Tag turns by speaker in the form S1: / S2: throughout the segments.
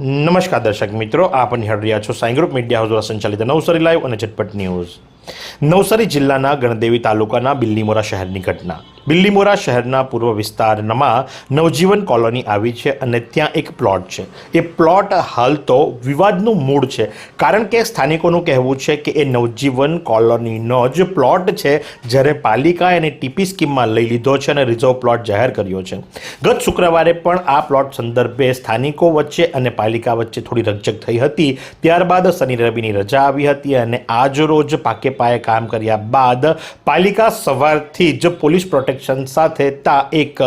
S1: નમસ્કાર દર્શક મિત્રો, આપ નિહાળ રહ્યા છો સાઈ ગ્રુપ મીડિયા હાઉસ દ્વારા સંચાલિત નવસારી લાઈવ અને ઝટપટ ન્યૂઝ. નવસારી જિલ્લાના ગણદેવી તાલુકાના બિલ્લીમોરા શહેરની ઘટના. બિલ્લીમોરા શહેરના પૂર્વ વિસ્તારમાં નવજીવન કોલોની આવી છે અને ત્યાં એક પ્લોટ છે. એ પ્લોટ હાલ તો વિવાદનું મૂળ છે. કારણ કે સ્થાનિકોનું કહેવું છે કે એ નવજીવન કોલોનીનો જ પ્લોટ છે જ્યારે પાલિકાએ એને ટીપી સ્કીમમાં લઈ લીધો છે અને રિઝર્વ પ્લોટ જાહેર કર્યો છે. ગત શુક્રવારે પણ આ પ્લોટ સંદર્ભે સ્થાનિકો વચ્ચે અને પાલિકા વચ્ચે થોડી રકઝક થઈ હતી. ત્યારબાદ શનિ રવિની રજા આવી હતી અને આજ રોજ પાકે પાયે કામ કર્યા બાદ પાલિકા સવારથી જ પોલીસ પ્રોટેક્શન સાથે તા એક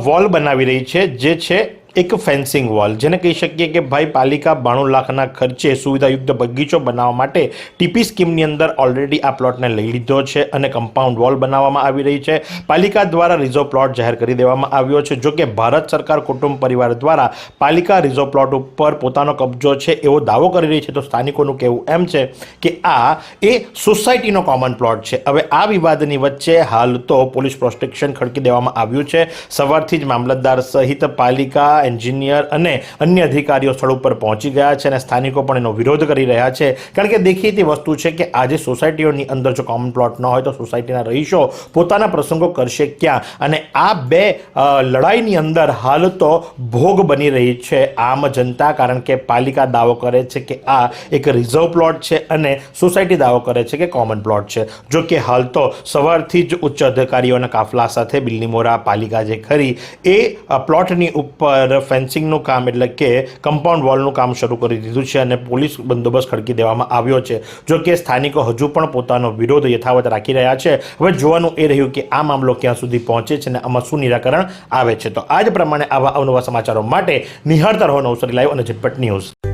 S1: વોલ બનાવી રહી છે જે છે એક ફેન્સિંગ વોલ, જેને કહી શકીએ કે ભાઈ પાલિકા બાણું લાખના ખર્ચે સુવિધાયુક્ત બગીચો બનાવવા માટે ટીપી સ્કીમની અંદર ઓલરેડી આ પ્લોટને લઈ લીધો છે અને કમ્પાઉન્ડ વોલ બનાવવામાં આવી રહી છે. પાલિકા દ્વારા રિઝર્વ પ્લોટ જાહેર કરી દેવામાં આવ્યો છે. જો કે ભારત સરકાર કુટુંબ પરિવાર દ્વારા પાલિકા રિઝર્વ પ્લોટ ઉપર પોતાનો કબજો છે એવો દાવો કરી રહી છે. તો સ્થાનિકોનું કહેવું એમ છે કે આ એ સોસાયટીનો કોમન પ્લોટ છે. હવે આ વિવાદની વચ્ચે હાલ તો પોલીસ પ્રોસ્ટેક્શન ખડકી દેવામાં આવ્યું છે. સવારથી જ મામલતદાર સહિત પાલિકા એન્જિનિયર અને અન્ય અધિકારીઓ સ્થળ ઉપર પહોંચી ગયા છે અને સ્થાનિકો પણ એનો વિરોધ કરી રહ્યા છે. કારણ કે દેખીતી વસ્તુ છે કે આજે સોસાયટીઓની અંદર જો કોમન પ્લોટ ન હોય તો સોસાયટીના રહીશો પોતાના પ્રસંગો કરશે ક્યાં? અને આ બે લડાઈની અંદર હાલ તો ભોગ બની રહી છે આમ જનતા. કારણ કે પાલિકા દાવો કરે છે કે આ એક રિઝર્વ પ્લોટ છે અને સોસાયટી દાવો કરે છે કે કોમન પ્લોટ છે. જો કે હાલ તો સવારથી જ ઉચ્ચ અધિકારીઓના કાફલા સાથે બિલ્લીમોરા પાલિકા જે ખરી એ પ્લોટની ઉપર ફેન્સિંગનું કામ એટલે કે કમ્પાઉન્ડ વોલનું કામ શરૂ કરી દીધું છે અને પોલીસ બંદોબસ્ત ખડકી દેવામાં આવ્યો છે. જો કે સ્થાનિકો હજુ પણ પોતાનો વિરોધ યથાવત રાખી રહ્યા છે. હવે જોવાનું એ રહ્યું કે આ મામલો ક્યાં સુધી પહોંચે છે અને આમાં શું નિરાકરણ આવે છે. તો આ જ પ્રમાણે આવા અવનવા સમાચારો માટે નિહાળતા રહો નવસારી લાઈવ અને ઝટપટ ન્યૂઝ